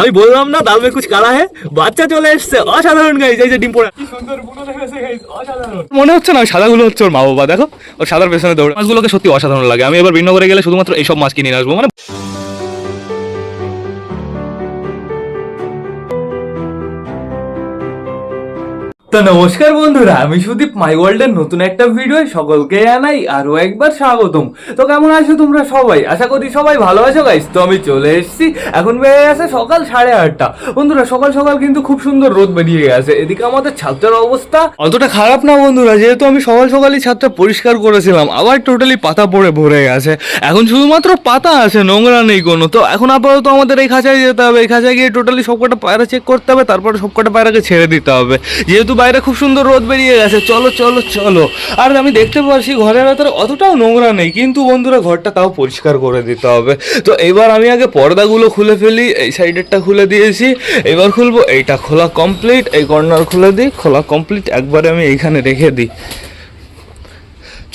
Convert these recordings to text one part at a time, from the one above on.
আমি বললাম না দাল কুছ কালা হে? বাচ্চা চলে এসছে, অসাধারণ গাইজ এই যে ডিম পোড়া। মনে হচ্ছে না সাদা সাদাগুলো হচ্ছে ওর মা বাবা দেখো? ওর সাদার পেছনে দৌড়ে। মাছগুলোকে সত্যি অসাধারণ লাগে। আমি এবার ভিন্ন করে গেলে শুধুমাত্র এইসব মাছ কিনে আসব। মানে তো নমস্কার বন্ধুরা, আমি সুদীপ মাই ওয়ার্ল্ডের নতুন একটা ভিডিও সকলকে জানাই আরও একবার স্বাগতম। তো কেমন আছো তোমরা সবাই? আশা করি সবাই ভালো আছো গাইস তো আমি চলে এসেছি, এখন বেড়ে গেছে সকাল সাড়ে আটটা। বন্ধুরা, সকাল সকাল কিন্তু খুব সুন্দর রোদ বেরিয়ে গেছে। এদিকে আমাদের ছাত্রের অবস্থা অতটা খারাপ না বন্ধুরা, যেহেতু আমি সকাল সকালই ছাদটা পরিষ্কার করেছিলাম, আবার টোটালি পাতা পড়ে ভরে গেছে। এখন শুধুমাত্র পাতা আছে, নোংরা নেই কোনো। তো এখন আপাতত আমাদের এই খাঁচায় যেতে হবে। এই খাঁচায় গিয়ে টোটালি সবকটা পায়রা চেক করতে হবে, তারপরে সবকটা পায়রাকে ছেড়ে দিতে হবে। যেহেতু বাইরে খুব সুন্দর রোদ বেরিয়ে গেছে। চলো চলো চলো। আর আমি দেখতে পাচ্ছি ঘরের ভেতরে অতটাও নোংরা নেই, কিন্তু বন্ধুরা ঘরটা তাও পরিষ্কার করে দিতে হবে। তো এবার আমি আগে পর্দাগুলো খুলে ফেলি, এই সাইডেরটা খুলে দিয়েছি। এবার খুলবো, এইটা খোলা কমপ্লিট এই কর্নার খুলে দিই, খোলা কমপ্লিট একবারে আমি এইখানে রেখে দিই।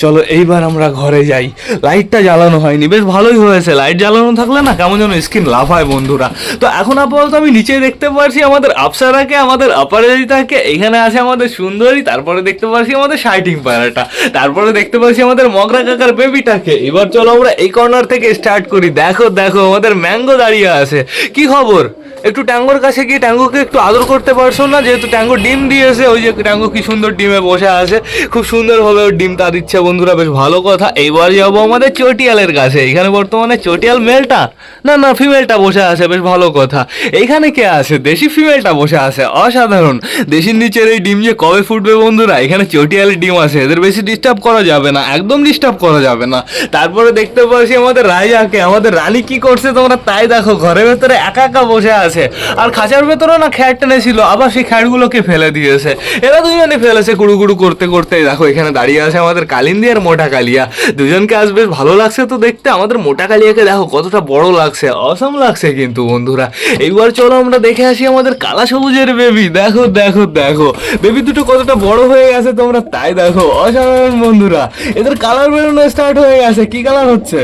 চলো এইবার আমরা ঘরে যাই। লাইটটা জ্বালানো হয়নি। বেশ ভালোই হয়েছে। লাইট জ্বালানো থাকলে না কেমন যেন স্কিন লাভ হয় বন্ধুরা। তো এখন আপাতত আমি নিচে দেখতে পারছি আমাদের আপসারাকে আমাদের অপরাজিতাকে এখানে আছে আমাদের সুন্দরী, তারপরে দেখতে পারছি আমাদের শাইটিং পায়রাটা। তারপরে দেখতে পাচ্ছি আমাদের মগরা কাকার বেবিটাকে এবার চলো আমরা এই কর্নার থেকে স্টার্ট করি। দেখো দেখো, আমাদের ম্যাঙ্গো দাঁড়িয়ে আছে। কি খবর? একটু ট্যাঙ্গোর কাছে গিয়ে ট্যাঙ্গোকে একটু আদর করতে পারছ না? যেহেতু ট্যাঙ্গো ডিম দিয়েছে, ওই যে ট্যাঙ্গো কি সুন্দর ডিমে বসে আছে। খুব সুন্দরভাবে ওর ডিম তা দিচ্ছে বন্ধুরা, বেশ ভালো কথা। এইবার যাব আমাদের চটিয়ালের কাছে। এখানে বর্তমানে চটিয়াল মেলটা? না না, ফিমেলটা বসে আছে, বেশ ভালো কথা। এইখানে কে আছে? দেশি ফিমেলটা বসে আছে, অসাধারণ। দেশির নিচের এই ডিম যে কবে ফুটবে বন্ধুরা? এখানে চটিয়ালের ডিম আছে, এদের বেশি ডিস্টার্ব করা যাবে না, একদম ডিস্টার্ব করা যাবে না। তারপরে দেখতে পাচ্ছি আমাদের রাজাকে আমাদের রানী কি করছে তোমরা তাই দেখো, ঘরের ভেতরে একা একা বসে আছে। আর খাঁচার ভেতরে না খ্যাট টেনেছিল, আবার সেই খ্যাটগুলোকে ফেলে দিয়েছে। এরা দুজনে ফেলেছে কুড়ু কুড়ু করতে করতে। দেখো, এখানে দাঁড়িয়ে আছে আমাদের কালিন্দি আর মোটা কালিয়া। দুজনকে আজ বেশ ভালো লাগছে তো দেখতে। আমাদের মোটা কালিয়াকে দেখো, কতটা বড় লাগছে অসম লাগছে কিন্তু বন্ধুরা। এইবার চলো আমরা দেখে আসি আমাদের কালা সবুজের বেবি দেখো দেখো দেখো। বেবি দুটো কতটা বড় হয়ে গেছে তোমরা তাই দেখো। অসাধারণ বন্ধুরা। এদের কালার বেরোনো স্টার্ট হয়ে গেছে। কি কালার হচ্ছে?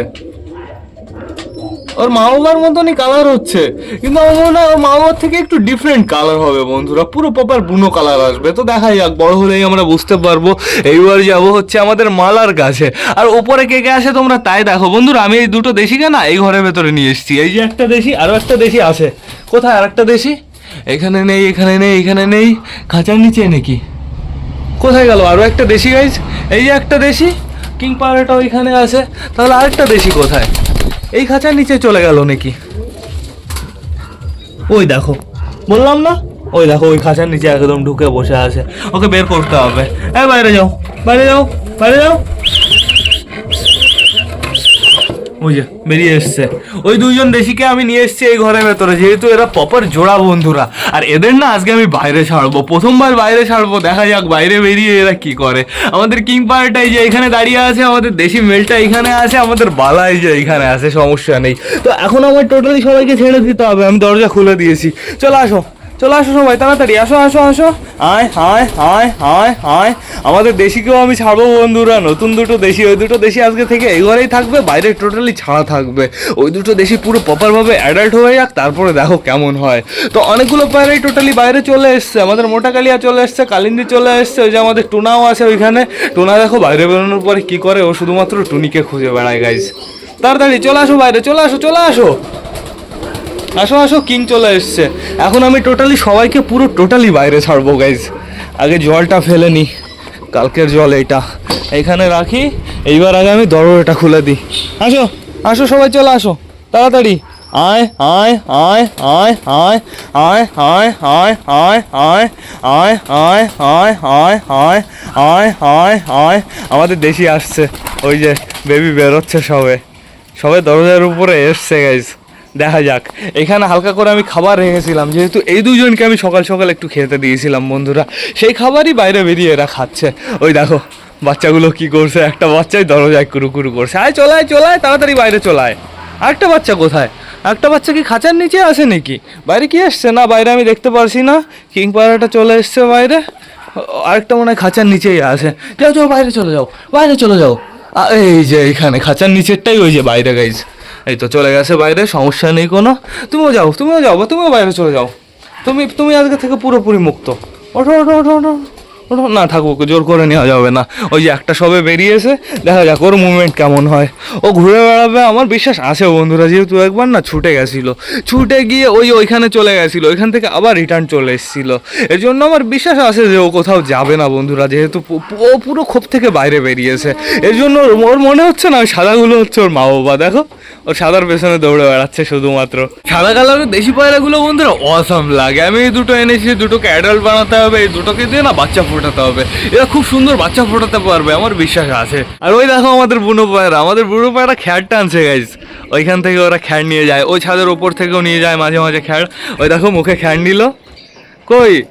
ওর মা বাবার মতনই কালার হচ্ছে। কিন্তু আমার মনে হয় ওর বাবার থেকে একটু ডিফারেন্ট কালার হবে বন্ধুরা। পুরো প্রপার বুনো কালার আসবে। তো দেখা যাক, বড় হলেই আমরা বুঝতে পারব। এইবার যাব হচ্ছে আমাদের মালার কাছে। আর ওপরে কে কে আসে তোমরা তাই দেখো। বন্ধুরা, আমি এই দুটো দেশিকে না এই ঘরের ভেতরে নিয়ে এসেছি। এই যে একটা দেশি আরও একটা দেশি আছে। কোথায় আর একটা দেশি? এখানে নেই এখানে নেই এখানে নেই। খাঁচার নিচে নাকি? কোথায় গেল? আরও একটা দেশি গাইজ এই যে একটা দেশি কিং পাওয়ারটা ওইখানে আছে। তাহলে আরেকটা দেশি কোথায়? এই খাঁচার নিচে চলে গেল নাকি? ওই দেখো। বললাম না? ওই দেখো, ওই খাঁচার নিচে একদম ঢুকে বসে আছে। ওকে বের করতে হবে। হ্যাঁ বাইরে যাও বাইরে যাও বাইরে যাও। ওই যে, বেরিয়ে এসছে। ওই দুইজন দেশিকে আমি নিয়ে এসেছি এই ঘরের ভেতরে, যেহেতু এরা প্রপার জোড়া বন্ধুরা। আর এদের না আজকে আমি বাইরে ছাড়বো, প্রথমবার বাইরে ছাড়বো, দেখা যাক বাইরে বেরিয়ে এরা কি করে। আমাদের কিং পার্টা যে এখানে দাঁড়িয়ে আছে, আমাদের দেশি মেলটা এখানে আছে, আমাদের বালা এই যে এখানে আছে, সমস্যা নেই। তো এখন আমার টোটালি সবাইকে ছেড়ে দিতে হবে, আমি দরজা খুলে দিয়েছি। চলো আসো। চলো আসো সবাই, তাড়াতাড়ি, আসো আসো আসো। আয় হায় হায় হায় হায় আমাদের দেশিকেও আমি ছাড়বো বন্ধুরা, নতুন দুটো দেশি, ওই দুটো দেশি আজকে থেকে এই ঘরেই থাকবে, বাইরে টোটালি ছাড়া থাকবে। ওই দুটো দেশি পুরো প্রপারভাবে অ্যাডাল্ট হয়ে যাক, তারপরে দেখো কেমন হয়। তো অনেকগুলো পায়রাই টোটালি বাইরে চলে এসছে, আমাদের মোটা কালিয়া চলে এসছে, কালিন্দি চলে এসছে, ওই যে আমাদের টুনাও আছে ওইখানে। টুনা দেখো বাইরে বেরোনোর পরে কী করে, ও শুধুমাত্র টুনিকে খুঁজে বেড়ায় গাইজ তাড়াতাড়ি, চলে আসো বাইরে, চলে আসো চলে আসো। আসো আসো কিং চলে এসছে এখন আমি টোটালি সবাইকে পুরো টোটালি বাইরে ছাড়বো গাইজ আগে জলটা ফেলে নি কালকের জল এইটা এইখানে রাখি এইবার আগে আমি দরজাটা খুলে দিই আসো আসো সবাই চলে আসো তাড়াতাড়ি আয় আয় আয় আয় আয় আয় আয় আয় আয় আয় আয় আয় আয় আয় আয় আয় আয় আয় আমাদের দেশি আসছে ওই যে বেবি বেরোচ্ছে সবে সবে দরজার উপরে এসছে গাইজ দেখা যাক। এখানে হালকা করে আমি খাবার রেখেছিলাম, যেহেতু এই দুজনকে আমি সকাল সকাল একটু খেতে দিয়েছিলাম, বন্ধুরা। সেই খাবারই বাইরে বেরিয়ে এরা খাচ্ছে। ওই দেখো, বাচ্চাগুলো কি করছে? একটা বাচ্চাই দরজায় কুরু কুরু করছে। আয় চলায় চলায় তাড়াতাড়ি বাইরে চলায় আরেকটা বাচ্চা কোথায়? একটা বাচ্চা কি খাঁচার নিচে আছে নাকি? বাইরে কি এসছে? না, বাইরে আমি দেখতে পারছি না। কিং পায়রাটা চলে এসছে বাইরে। আরেকটা মনে হয় খাঁচার নিচেই আছে। যাও যাও, বাইরে চলে যাও, বাইরে চলে যাও। এই যে এইখানে খাঁচার নিচেরটাই ওই যে বাইরে গাইজ এই তো চলে গেছে বাইরে, সমস্যা নেই কোনো। তুমিও যাও তুমিও যাও তুমিও বাইরে চলে যাও। তুমি তুমি আজকে থেকে পুরোপুরি মুক্ত। ওঠো ওঠো ওঠো ওঠো ওঠো। না থাকুক, জোর করে নেওয়া যাবে না। ওই যে একটা সবে বেরিয়েছে, দেখা যাক ওর মুভমেন্ট কেমন হয়। ও ঘুরে বেড়াবে, আমার বিশ্বাস আছে বন্ধুরা, যেহেতু একবার না ছুটে গেছিল। ছুটে গিয়ে ওই ওইখানে চলে গেছিল, ওইখান থেকে আবার রিটার্ন চলে এসেছিল। এর জন্য আমার বিশ্বাস আছে যে ও কোথাও যাবে না বন্ধুরা, যেহেতু ও পুরো খোপ থেকে বাইরে বেরিয়েছে। এর জন্য ওর মনে হচ্ছে না, ওই সাদাগুলো হচ্ছে ওর মা বাবা দেখো। ওর সাদার পেছনে দৌড়ে বেড়াচ্ছে শুধুমাত্র। সাদা কালারের দেশি পায়রাগুলো বন্ধুরা অসম লাগে। আমি এই দুটো এনেছি দুটোকে অ্যাডাল্ট বানাতে হবে, এই দুটোকে দিয়ে না বাচ্চা ফোটাতে হবে। এরা খুব সুন্দর বাচ্চা ফোটাতে পারবে, আমার বিশ্বাস আছে। আর ওই দেখো আমাদের বুনো পায়রা, আমাদের বুনো পায়রা খ্যার টানছে গাইজ ওইখান থেকে ওরা খ্যার নিয়ে যায়, ওই ছাদের ওপর থেকেও নিয়ে যায় মাঝে মাঝে খ্যার। ওই দেখো মুখে খ্যার নিল। কই?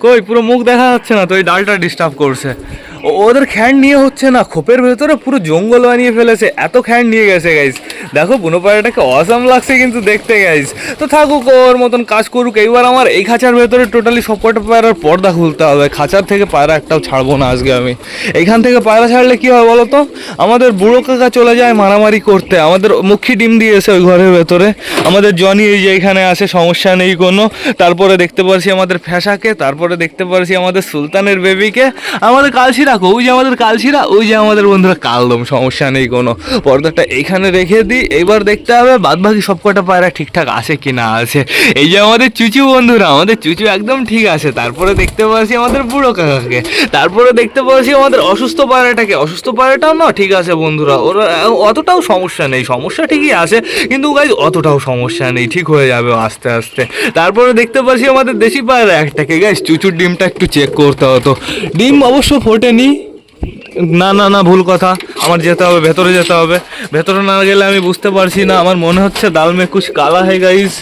কই? পুরো মুখ দেখা যাচ্ছে না তো ওই ডালটা ডিস্টার্ব করছে। ও- ওদের খ্যান নিয়ে হচ্ছে না, খোপের ভেতরে পুরো জঙ্গল বানিয়ে ফেলেছে, এত খ্যান নিয়ে গেছে গাইজ দেখো বুনো পায়রাটাকে অসাম লাগছে কিন্তু দেখতে গাইজ তো থাকুক ওর মতন, কাজ করুক, এইবার আমার এই খাঁচার ভেতরে টোটালি সবকটা পায়রার পর্দা খুলতে হবে। খাঁচার থেকে পায়রা একটাও ছাড়বো না আজকে আমি। এইখান থেকে পায়রা ছাড়লে কি হয় বলো তো? আমাদের বুড়ো কাকা চলে যায় মারামারি করতে। আমাদের মুখী ডিম দিয়েছে ওই ঘরের ভেতরে। আমাদের জনি এই যে এখানে আসে সমস্যা নেই কোনো। তারপরে দেখতে পারছি আমাদের ফ্যাসাকে তারপরে দেখতে পারছি আমাদের সুলতানের বেবিকে আমাদের কালশিরা কো ওই যে আমাদের কালশিরা, ওই যে আমাদের বন্ধুরা, কালদম, সমস্যা নেই কোনো। পর্দাটা এখানে রেখে দিই, এবার দেখতে হবে বাদ বাকি সবকটা পায়রা ঠিকঠাক আছে কি না আছে। এই যে আমাদের চুচু বন্ধুরা, আমাদের চুচু একদম ঠিক আছে। তারপরে দেখতে পাচ্ছি আমাদের বুড়ো কাকাকে। তারপরে দেখতে পাচ্ছি আমাদের অসুস্থ পায়রাটাকে। অসুস্থ পায়রাটাও না ঠিক আছে বন্ধুরা, ওরা, অতটাও সমস্যা নেই। সমস্যা ঠিকই আছে, কিন্তু গাইজ অতটাও সমস্যা নেই। ঠিক হয়ে যাবে আস্তে আস্তে। তারপরে দেখতে পাচ্ছি আমাদের দেশি পায়রা একটাকে। গাইজ চুচুর ডিমটা একটু চেক করতে হতো ডিম অবশ্য ফোটেনি। না না না, ভুল কথা। আমার যেতে হবে, ভেতরে যেতে হবে। ভেতরে না গেলে আমি বুঝতে পারছি না। আমার মনে হচ্ছে ডাল মে কুছ কালা হে গাইজ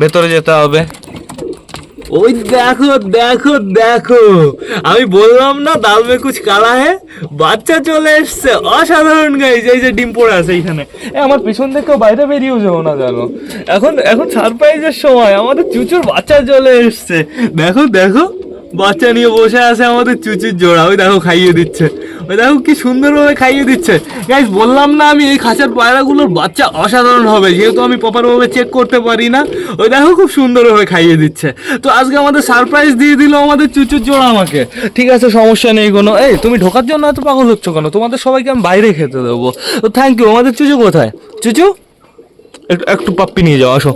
ভেতরে যেতে হবে। ওই দেখো দেখো দেখো। আমি বললাম না ডাল মে কুছ কালা হে? বাচ্চা চলে এসছে। অসাধারণ গাইজ এই যে ডিম পড়ে আছে এইখানে। আমার পিছন থেকেও বাইরে বেরিয়েও যাব না জানো। এখন এখন সারপ্রাইজের সময়। আমাদের চুচুর বাচ্চা চলে এসছে। দেখো দেখো। বাচ্চা নিয়ে বসে আছে আমাদের চুচুর জোড়া, ওই দেখো খাইয়ে দিচ্ছে। ওই দেখো কি সুন্দরভাবে খাইয়ে দিচ্ছে। গাইজ বললাম না আমি এই খাঁচার পায়রাগুলোর বাচ্চা অসাধারণ হবে, যেহেতু আমি প্রপারভাবে চেক করতে পারি না। ওই দেখো খুব সুন্দরভাবে খাইয়ে দিচ্ছে। তো আজকে আমাদের সারপ্রাইজ দিয়ে দিল আমাদের চুচুর জোড়া আমাকে। ঠিক আছে, সমস্যা নেই কোনো। এই, তুমি ঢোকার জন্য এত পাগল হচ্ছ কেন? তোমাদের সবাইকে আমি বাইরে খেতে দেবো। তো থ্যাংক ইউ আমাদের চুচু কোথায়? চুচু? একটু একটু পাপ্পি নিয়ে যাও, আসো।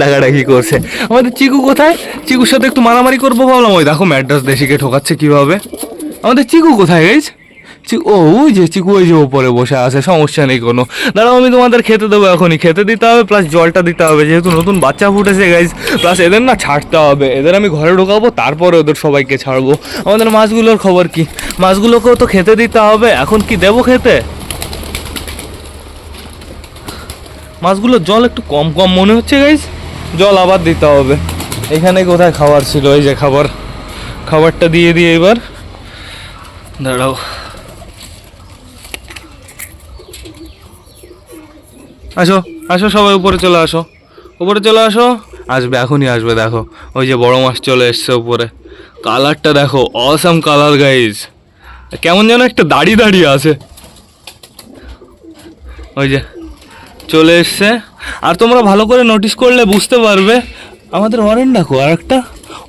ডাকাডাকি করছে। আমাদের চিকু কোথায়? চিকুর সাথে একটু মারামারি করব ভাবলাম। ওই দেখো ম্যাড্রাস দেশিকে ঠোকাচ্ছে কীভাবে। আমাদের চিকু কোথায় গেছ ও, ওই যে চিকু, ওই যে ওপরে বসে আছে, সমস্যা নেই কোনো। দাঁড়াও, আমি তোমাদের খেতে দেবো এখনই। খেতে দিতে হবে প্লাস জলটা দিতে হবে। যেহেতু নতুন বাচ্চা ফুটেছে গাইজ প্লাস এদের না ছাড়তে হবে। এদের আমি ঘরে ঢোকাবো, তারপরে ওদের সবাইকে ছাড়বো। আমাদের মাছগুলোর খবর কি? মাছগুলোকেও তো খেতে দিতে হবে। এখন কি দেবো খেতে? মাছগুলোর জল একটু কম কম মনে হচ্ছে গাইজ জল আবার দিতে হবে। এখানে কোথায় খাবার ছিল? এই যে খাবার। খাবারটা দিয়ে দিয়ে এবার। দাঁড়াও। আসো আসো, সবাই উপরে চলে আসো। উপরে চলে আসো। আসবে, এখনই আসবে, দেখো। ওই যে বড় মাছ চলে এসছে উপরে। কালারটা দেখো অসাম কালার গাইজ কেমন যেন একটা দাড়ি দাঁড়িয়ে আছে। ওই যে চলে এসছে। আর তোমরা ভালো করে নোটিস করলে বুঝতে পারবে। আমাদের অরেন্ডা কো আর একটা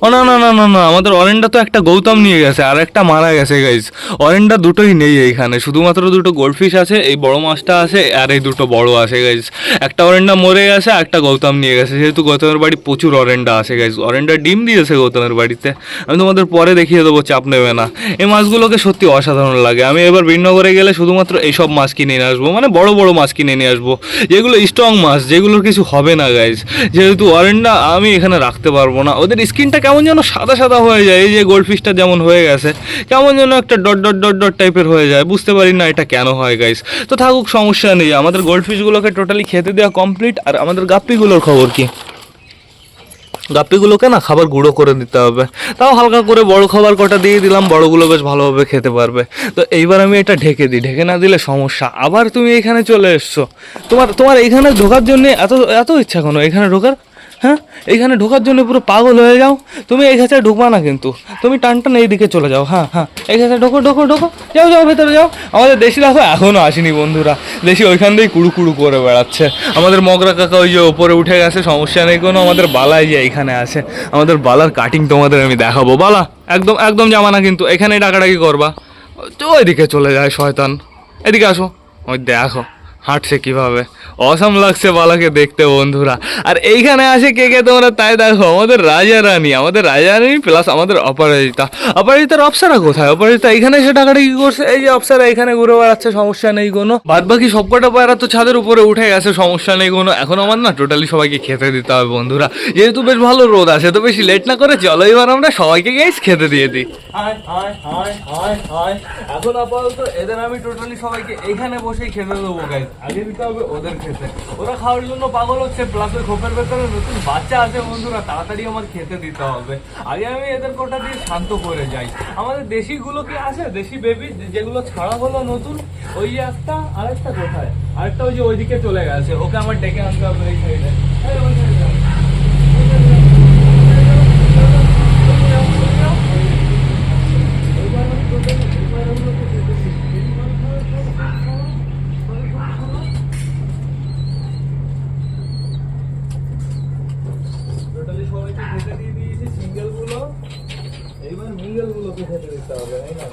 ও, না না না না না, আমাদের অরেন্ডা তো একটা গৌতম নিয়ে গেছে, আর একটা মারা গেছে গাইজ অরেন্ডা দুটোই নেই এইখানে, শুধুমাত্র দুটো গোল্ডফিশ আছে, এই বড় মাছটা আছে, আর এই দুটো বড় আছে গাইজ একটা অরেন্ডা মরে গেছে একটা গৌতম নিয়ে গেছে, যেহেতু গৌতমের বাড়ি প্রচুর অরেন্ডা আছে গাইজ অরেন্ডা ডিম দিয়েছে গৌতমের বাড়িতে। আমি তোমাদের পরে দেখিয়ে দেবো, চাপ নেবে না। এই মাছগুলোকে সত্যি অসাধারণ লাগে। আমি এবার বিনগরে গেলে শুধুমাত্র এইসব মাছ কিনে নিয়ে আসব মানে বড় বড় মাছ কিনে নিয়ে আসব, যেগুলো স্ট্রং মাছ, যেগুলোর কিছু হবে না গাইজ যেহেতু অরেন্ডা আমি এখানে রাখতে পারব না, ওদের স্কিনটা কেমন যেন সাদা সাদা হয়ে যায়, এই যে গোল্ডফিশটা যেমন হয়ে গেছে, কেমন যেন একটা ডট ডট ডট ডট টাইপের হয়ে যায়, বুঝতে পারি না এটা কেন হয় গাইস তো থাকুক, সমস্যা নেই, আমাদের গোল্ডফিশগুলোকে টোটালি খেতে দেওয়া কমপ্লিট আর আমাদের গাপ্পিগুলোর খবর কি? গাপ্পিগুলোকে না খাবার গুঁড়ো করে দিতে হবে। তাও হালকা করে বড় খাবার কটা দিয়ে দিলাম, বড়গুলো বেশ ভালোভাবে খেতে পারবে। তো এইবার আমি এটা ঢেকে দিই, ঢেকে না দিলে সমস্যা। আবার তুমি এখানে চলে এসছো। তোমার তোমার এখানে ঢোকার জন্য এত এত ইচ্ছা কোনো? এখানে ঢোকার হ্যাঁ? এইখানে ঢোকার জন্য পুরো পাগল হয়ে যাও। তুমি এই ঘাসে ঢুকবা না কিন্তু। তুমি টান টান এইদিকে চলে যাও হ্যাঁ হ্যাঁ। এই ঘাসে ঢোকো ঢোকো ঢোকো। যাও যাও, ভেতরে যাও। আমাদের দেশি দেখো এখনও আসেনি বন্ধুরা। দেশি ওইখান দিয়েই কুড়ু করে বেড়াচ্ছে। আমাদের মগরা কাকা ওই যে ওপরে উঠে গেছে, সমস্যা নেই কোনো। আমাদের বালাই যে এইখানে আছে, আমাদের বালার কাটিং তোমাদের আমি দেখাবো। বালা, একদম একদম জামা না কিন্তু। এখানেই ডাকাডাকি করবা। তো ওইদিকে চলে যায়, শয়তান। এদিকে আসো। ওই দেখো। হাঁটছে কীভাবে? অসম লাগছে বালাকে দেখতে, বন্ধুরা। আর এইখানে আসে কে কে তোমরা? তাই দেখো, আমাদের রাজা রানী, আমাদের রাজা রানী প্লাস আমাদের অপরাজিতা। অপরাজিতার অপসারা কোথায়? অপরাজিতা এখানে এসে টাকাটা কি করছে? এই যে অপসারা এখানে ঘুরে বেড়াচ্ছে, সমস্যা নেই কোনো। বাদ বাকি সবকটা পায়রা তো ছাদের উপরে উঠে গেছে, সমস্যা নেই কোনো। এখন আমার না টোটালি সবাইকে খেতে দিতে হবে, বন্ধুরা। যেহেতু বেশ ভালো রোদ আছে, তো বেশি লেট না করে চলো, এবার আমরা সবাইকে গেছ খেতে দিয়ে দিই। এখন আপাতত এদের আমি টোটালি সবাইকে এখানে বসেই খেতে দেবো গাইজ আগে দিতে হবে ওদের খেতে। ওরা খাওয়ার জন্য পাগল হচ্ছে প্লাস ওই খোপের ভেতরে নতুন বাচ্চা আছে বন্ধুরা, তাড়াতাড়ি আমার খেতে দিতে হবে। আগে আমি এদের কোটা দিয়ে শান্ত করে যাই। আমাদের দেশিগুলো কি আছে? দেশি বেবি যেগুলো ছাড়া হলো নতুন? ওই যে একটা, আরেকটা কোথায়? আরেকটা ওই যে ওইদিকে চলে গেছে, ওকে আমার ডেকে আনতে হবে এই সাইডে এই ওই side এ। টোটালি সবাইকে খেতে দিয়ে দিয়েছি সিঙ্গেলগুলো এইবার মিঙ্গেল গুলোকে খেতে দিতে হবে তাই না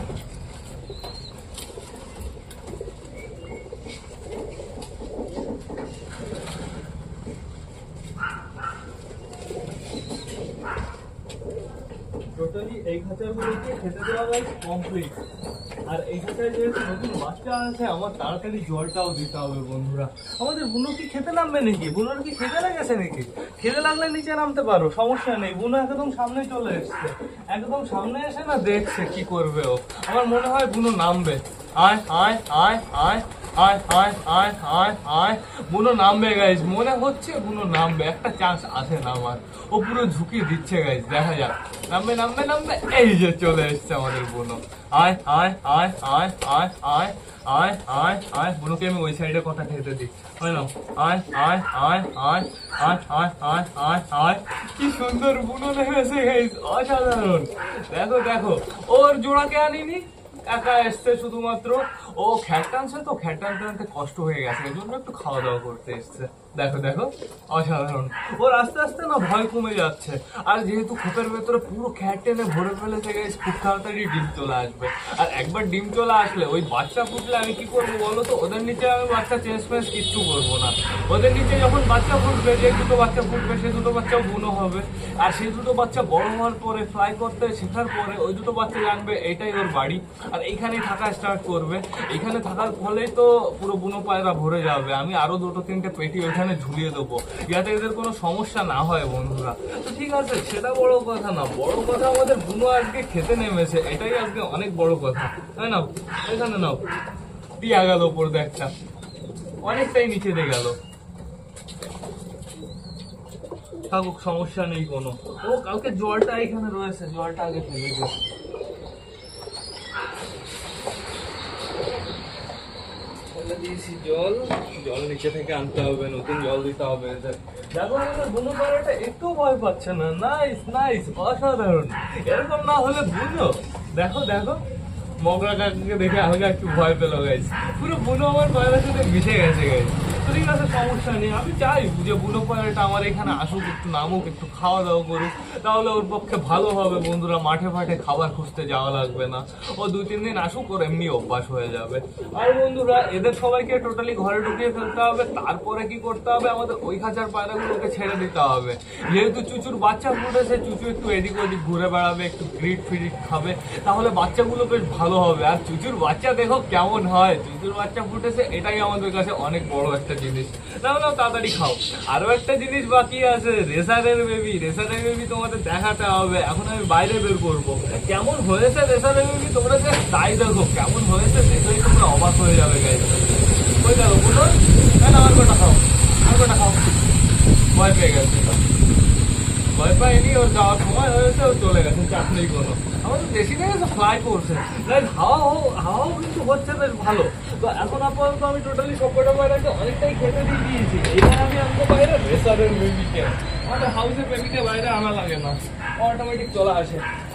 টোটালি এই খাঁচাগুলোকে খেতে দেওয়া কমপ্লিট আর এই খাঁচায় যেহেতু নতুন বাচ্চা আছে, আমার তাড়াতাড়ি জলটাও দিতে হবে, বন্ধুরা। আমাদের বুনো কি খেতে নামবে নাকি? বুনোর কি খেতে লেগেছে নাকি? খেতে লাগলে নিচে নামতে পারো, সমস্যা নেই। বুনো একদম সামনে চলে এসছে। একদম সামনে এসে না দেখছে কি করবে ও। আমার মনে হয় বুনো নামবে। আয় আয় আয় আয়। আয় আয় আয় আয় আয় বুনো নামবে গাইজ মনে হচ্ছে বুনো নামবে একটা চান্স আছে নামার ও পুরো ঝুঁকি দিচ্ছে গাইজ দেখা যাক নামবে নামবে নামবে এই যে চলে এসছে আমাদের বুনো আয় আয় আয় আয় আয় আয় আয় আয় আয় বুনোকে আমি ওই সাইডে কথা খেতে দিই হয় না আয় আয় আয় আয় আয় আয় আয় আয় আয় কি সুন্দর বুনো নেমেছে গাইজ অসাধারণ দেখো দেখো ওর জোড়াকে আনিনি একা এসছে শুধুমাত্র। ও খ্যাট টানছে তো, খ্যাট টানতে টানতে কষ্ট হয়ে গেছে এই জন্য একটু খাওয়া দাওয়া করতে এসছে। দেখো দেখো, অসাধারণ। ওর আস্তে আস্তে না ভয় কমে যাচ্ছে। আর যেহেতু খোপের ভেতরে পুরো খ্যাট টেনে ভরে ফেলেছে গেছে খুব তাড়াতাড়ি ডিম চলে আসবে। আর একবার ডিম চলে আসলে, ওই বাচ্চা ফুটলে আমি কি করব বলো তো? ওদের নিচে আমি বাচ্চা চেঞ্জ ফেঞ্জ কিচ্ছু করব না। ওদের নিচে যখন বাচ্চা ফুটবে, যে দুটো বাচ্চা ফুটবে সেই দুটো বাচ্চা বুনো হবে। আর সেই দুটো বাচ্চা বড় হওয়ার পরে ফ্লাই করতে শেখার পরে, ওই দুটো বাচ্চা জানবে এটাই ওর বাড়ি। আর এইখানেই থাকা স্টার্ট করবে। এখানে থাকার ফলেই তো পুরো বুনো পায়রা ভরে যাবে। আমি আরও দুটো, তিনটে পেটি ওইখানে ঝুলিয়ে দেবো। যাতে এদের কোনো সমস্যা না হয় বন্ধুরা। তো ঠিক আছে, সেটা বড় কথা না। বড় কথা আমাদের বুনো আজকে খেতে নেমেছে। এটাই আজকে অনেক বড় কথা। তাই না? এখানে নাও। দিয়া গেল ওপর একটা। অনেকটাই নিচে দিয়ে গেল। থাকুক, সমস্যা নেই কোনো। ও, কালকে জলটা এখানে রয়েছে। জলটা আগে ফেলে দিও। ফেলে দিয়েছি, জল। জল নিচে থেকে আনতে হবে, নতুন জল দিতে হবে। দেখো বুনো পাড়াটা একটু ভয় পাচ্ছে না। নাইস নাইস অসাধারণ। এরকম না হলে বুঝো। দেখো দেখো। মগরা কাকাকে দেখে আমাকে একটু ভয় পেল গাইস পুরো বুনো আমার পায়রার সাথে মিশে গেছে গাইস ঠিক আছে, সমস্যা নেই। আমি চাই যে বুনো পায়রাটা আমার এখানে আসুক, একটু নামুক, একটু খাওয়া দাওয়া করুক। তাহলে ওর পক্ষে ভালো হবে। বন্ধুরা, মাঠে ফাটে খাবার খুঁজতে যাওয়া লাগবে না। ও দুই তিন দিন আসুক, ওর এমনি অভ্যাস হয়ে যাবে। আর বন্ধুরা, এদের সবাইকে টোটালি ঘরে ঢুকিয়ে ফেলতে হবে। তারপরে কি করতে হবে? আমাদের ওই খাঁচার পায়রাগুলোকে ছেড়ে দিতে হবে। যেহেতু চুচুর বাচ্চা ফুটেছে চুচু একটু এদিক ওদিক ঘুরে বেড়াবে, একটু গ্রিট ফিরিট খাবে। তাহলে বাচ্চাগুলো বেশ ভালো হবে। আর চুচুর বাচ্চা দেখো কেমন হয়। চুচুর বাচ্চা ফুটেছে, এটাই আমাদের কাছে অনেক বড় একটা জিনিস। নাও নাও তাড়াতাড়ি খাও। আরও একটা জিনিস বাকি আছে, রেসারের বেবি রেসারের বেবি তোমাদের দেখাতে হবে। এখন আমি বাইরে বের করব। কেমন হয়েছে রেসারের বেবি তোমরা যে তাই দেখো। কেমন হয়েছে দেখেই তোমরা অবাক হয়ে যাবে গাইজ ওই দেখো বলো হ্যাঁ আর কটা খাও। আর কটা খাও। ভয় পেয়ে গেছে। ভয় পাইনি ওর যাওয়ার সময় হয়েছে, ও চলে গেছে চাপ নেই কোনো তো করছে। হচ্ছে বেশ ভালো। তো এখন আপাতত আমি টোটালি বাইরেকে অনেকটাই খেতে আমি বাইরে রেসারের বেবিকে বাইরে আনা লাগে না। অটোমেটিক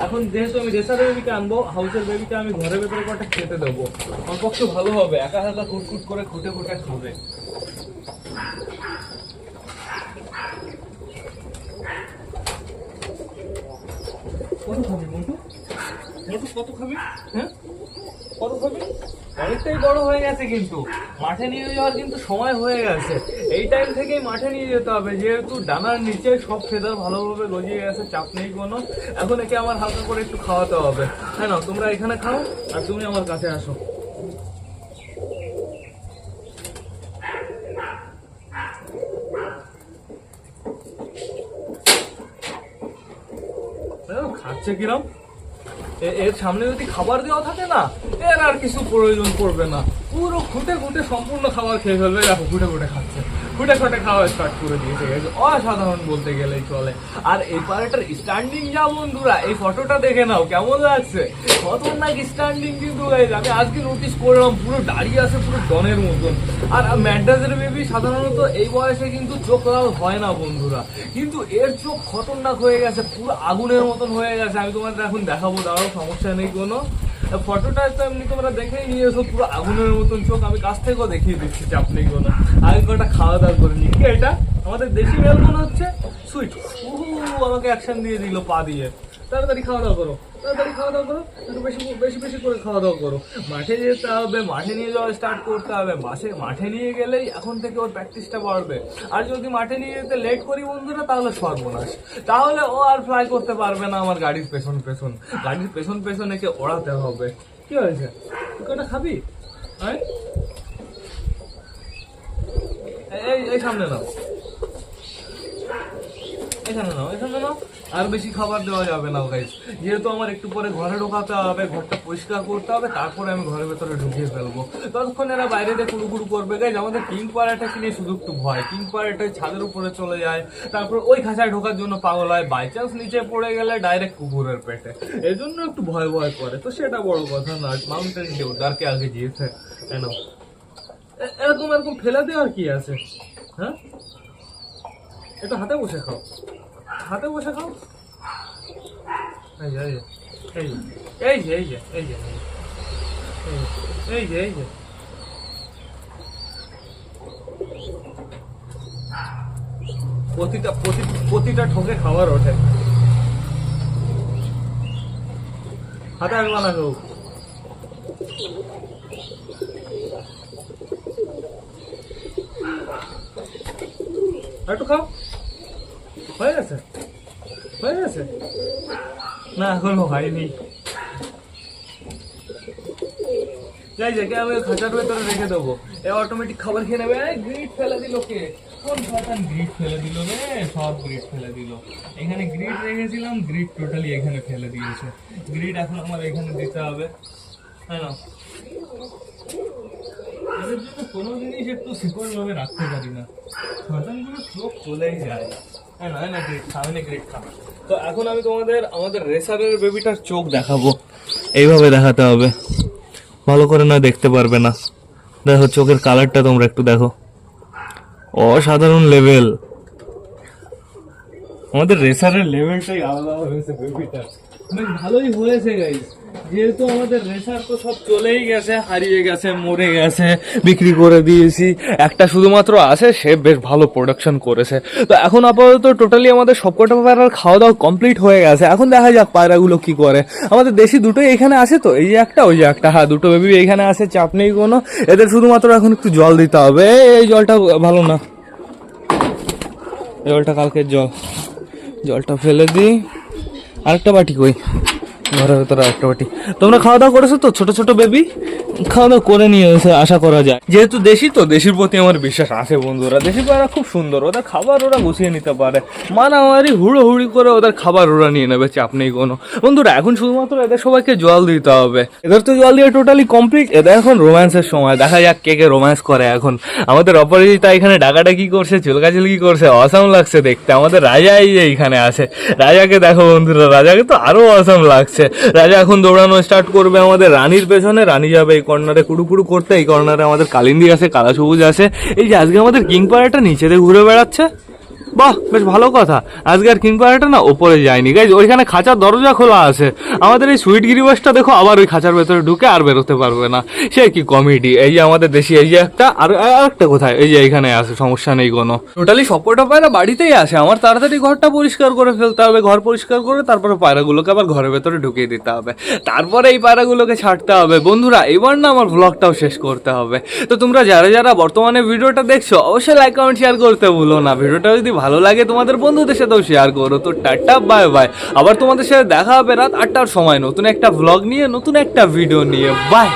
এখন যেহেতু আমি বেবিকে আনব হাউসের বেবিকে আমি ঘরের ভেতরে কটা খেতে দেবো? আমার পক্ষে ভালো হবে। একা একা কুটকুট করে খুঁটে খুঁটে খাবে। কত কত খাবি? হ্যাঁ? কত খাবি? অনেকটাই বড় হয়ে গেছে কিন্তু। মাঠে নিয়ে যাওয়ার কিন্তু সময় হয়ে গেছে। এই টাইম থেকেই মাঠে নিয়ে যেতে হবে। যেহেতু ডানার নিচে সব ফেদার ভালোভাবে গজিয়ে গেছে চাপ নেই কোনো। এখন একে আমার হালকা করে একটু খাওয়াতে হবে। হ্যাঁ না তোমরা এখানে খাও আর তুমি আমার কাছে আসো। দেখো, খাচ্ছে কিরম? এর সামনে যদি খাবার দেওয়া থাকে না, এর আর কিছু প্রয়োজন পড়বে না। পুরো খুঁটে খুঁটে সম্পূর্ণ খাবার খেয়ে ফেলবে দেখো খুঁটে খুঁটে খাচ্ছে। খুঁটে খুঁটে খাওয়া স্টার্ট করে দিয়েছে। অসাধারণ বলতে গেলেই চলে। আর এই পাড়াটার স্ট্যান্ডিং যা বন্ধুরা, এই ফটোটা দেখে নাও, কেমন লাগছে? খতরনাক স্ট্যান্ডিং কিন্তু। আমি আজকে নোটিস করলাম, পুরো দাঁড়িয়ে আছে, পুরো ডনের মতন। আর ম্যান্ডাজের বেবি সাধারণত এই বয়সে কিন্তু চোখ লাল হয় না বন্ধুরা। কিন্তু এর চোখ খতরনাক হয়ে গেছে, পুরো আগুনের মতন হয়ে গেছে। আমি তোমাদের এখন দেখাবো, দাঁড়াও, সমস্যা নেই কোনো। ফটোটা তো এমনি তোমরা দেখেই নিয়েছো, পুরো আগুনের মতন চোখ। আমি কাছ থেকেও দেখিয়ে দিচ্ছি চাপ নেই কোনো আগে কটা খাওয়া দাওয়া করে নিই এটা? আমাদের দেশি মেল মনে হচ্ছে সুইট আমাকে অ্যাকশন দিয়ে দিল পা দিয়ে। তাড়াতাড়ি খাওয়া দাওয়া করো, তাড়াতাড়ি খাওয়া দাওয়া করো, একটু বেশি বেশি বেশি করে খাওয়া দাওয়া করো। মাঠে যেতে হবে, মাঠে নিয়ে যাওয়া স্টার্ট করতে হবে। মাসে মাঠে নিয়ে গেলেই এখন থেকে ওর প্র্যাকটিসটা বাড়বে। আর যদি মাঠে নিয়ে যেতে লেট করি বন্ধুরা, তাহলে সর্বনাশ। তাহলে ও আর ফ্লাই করতে পারবে না আমার গাড়ির পেছন পেছন। গাড়ির পেছন পেছন একে ওড়াতে হবে। কি হয়েছে? তুই কটা খাবি? হ্যাঁ? এই এই সামনে নাও। এখানে নাও এখানে নাও। আর বেশি খাবার দেওয়া যাবে না গাইস যেহেতু আমার একটু পরে ঘরে ঢোকাতে হবে, ঘরটা পরিষ্কার করতে হবে, তারপরে আমি ঘরের ভেতরে ঢুকিয়ে ফেলব। ততক্ষণ এরা বাইরে দিয়ে কুড়ুকুড়ু করবে। গাইজ আমাদের কিং পাড়াটাকে নিয়ে শুধু একটু ভয়? কিং পাড়াটা ছাদের উপরে চলে যায়। তারপর ওই খাঁচায় ঢোকার জন্য পাগল হয়। বাই চান্স নিচে পড়ে গেলে ডাইরেক্ট কুকুরের পেটে। এই জন্য একটু ভয় ভয় করে। তো সেটা বড় কথা না মাউন্টেন দেবদারকে আগে গিয়েছে কেন এরকম এরকম ফেলে দেওয়ার কি আছে? হ্যাঁ? একটু হাতে বসে খাও। হাতে বসে খাও। এই যে এই যে এই যে এই যে এই যে এই যে এই যে প্রতিটা প্রতিটা ঠোকে খাবার ওঠে। হাতে আগে বানা হোক আর একটু খাও। হয়ে গেছে? হয়ে গেছে? না, এখনও হয়নি। যাই যাকে, আমি খাঁচার ভেতরে রেখে দেবো। এ অটোমেটিক খাবার খেয়ে নেবে। গ্রিট ফেলে দিল কে? কোন শয়তান গ্রিট ফেলে দিল রে? সব গ্রিট ফেলে দিল। এখানে গ্রিট রেখেছিলাম গ্রিট টোটালি এখানে ফেলে দিয়েছে। গ্রিট এখন আমার এখানে দিতে হবে। হ্যাঁ না? জন্য কোনো জিনিস একটু শিকড় ভাবে রাখতে পারি না। শয়তানগুলো চোখ চলেই যায়। হ্যাঁ না না গ্রেট খাবে তো এখন আমি তোমাদের, আমাদের রেসারের বেবিটার চোখ দেখাবো। এইভাবে দেখাতে হবে। ভালো করে না দেখতে পারবে না। দেখো, চোখের কালারটা তোমরা একটু দেখো। অসাধারণ লেভেল আমাদের রেসারের লেভেলটাই আলাদা হয়েছে বেবিটার। ভালোই হয়েছে গাইস যেহেতু আমাদের রেসার তো সব চলেই গেছে, হারিয়ে গেছে, মরে গেছে, বিক্রি করে দিয়েছি। একটা শুধুমাত্র আছে, সে বেশ ভালো প্রোডাকশন করেছে। তো এখন আপাতত টোটালি আমাদের সবকটা পায়রার খাওয়া দাওয়া কমপ্লিট হয়ে গেছে। এখন দেখা যাক পায়রাগুলো কি করে। আমাদের দেশি দুটোই এখানে আছে তো, এই যে একটা, ওই যে একটা। হ্যাঁ দুটো বেবি এখানে আছে, চাপ নেই কোনো। এদের শুধুমাত্র এখন একটু জল দিতে হবে। এই- জলটা ভালো না। জলটা কালকের জল, জলটা ফেলে দিই। আরেকটা বাটি কই? ঘরের ভেতরে আরেকটা বাটি তোমরা খাওয়া দাওয়া করেছ তো? ছোট ছোট বেবি খাওয়া দাওয়া করে নিয়ে এসে আশা করা যায়। যেহেতু দেশি তো, দেশির প্রতি আমার বিশ্বাস আছে বন্ধুরা। দেশি পায়রা খুব সুন্দর, ওদের খাবার ওরা গুছিয়ে নিতে পারে। মানামারি হুড়োহুড়ি করে ওদের খাবার ওরা নিয়ে নেবে, চাপ নেই কোনো। বন্ধুরা, এখন শুধুমাত্র এদের সবাইকে জল দিতে হবে। এদের তো জল দিয়ে টোটালি কমপ্লিট এদের এখন রোম্যান্সের সময়। দেখা যাক কে কে রোম্যান্স করে এখন। আমাদের অপরাজিতা এখানে ডাকাটা কি করছে, চুলকাচুলকি করছে। অসাম লাগছে দেখতে। আমাদের রাজা এই যে এখানে আছে। রাজাকে দেখো বন্ধুরা, রাজাকে তো আরও অসাম লাগছে। রাজা এখন দৌড়ানো স্টার্ট করবে আমাদের রানীর পেছনে। রানী যাবে এই কর্নারে কুড়ু কুড়ু করতে। এই কর্নারে আমাদের কালিন্দি আছে কালা সবুজ আছে। এই যে আজকে আমাদের কিং পাড়াটা নিচেতে ঘুরে বেড়াচ্ছে। বাহ, বেশ ভালো কথা। আজকে আর কিং পাড়াটা না ওপরে যায়নি। গাইজ ওইখানে খাঁচার দরজা খোলা আছে। আমাদের এই সুইট গিরিবাসটা দেখো, আবার ওই খাঁচার ভেতরে ঢুকে আর বেরোতে পারবে না। সে কি কমেডি এই যে আমাদের দেশি, এই যে একটা, আর আর একটা কোথায়? এই যে এখানে আছে, সমস্যা নেই কোনো। টোটালি সবকটা পায়রা বাড়িতেই আসে। আমার তাড়াতাড়ি ঘরটা পরিষ্কার করে ফেলতে হবে, ঘর পরিষ্কার করে তারপরে পায়রাগুলোকে আবার ঘরের ভেতরে ঢুকিয়ে দিতে হবে। তারপরে এই পায়রাগুলোকে ছাড়তে হবে। বন্ধুরা, এবার না আমার ব্লগটাও শেষ করতে হবে। তো তোমরা যারা যারা বর্তমানে ভিডিওটা দেখছ, অবশ্যই লাইক কমেন্ট শেয়ার করতে ভুলো না। ভিডিওটা যদি ভালো লাগে তোমাদের বন্ধুদের সাথেও শেয়ার করো। তো টাটা বাই বাই আবার তোমাদের সাথে দেখা হবে রাত আটটার সময়। নতুন একটা ভ্লগ নিয়ে, নতুন একটা ভিডিও নিয়ে। বাই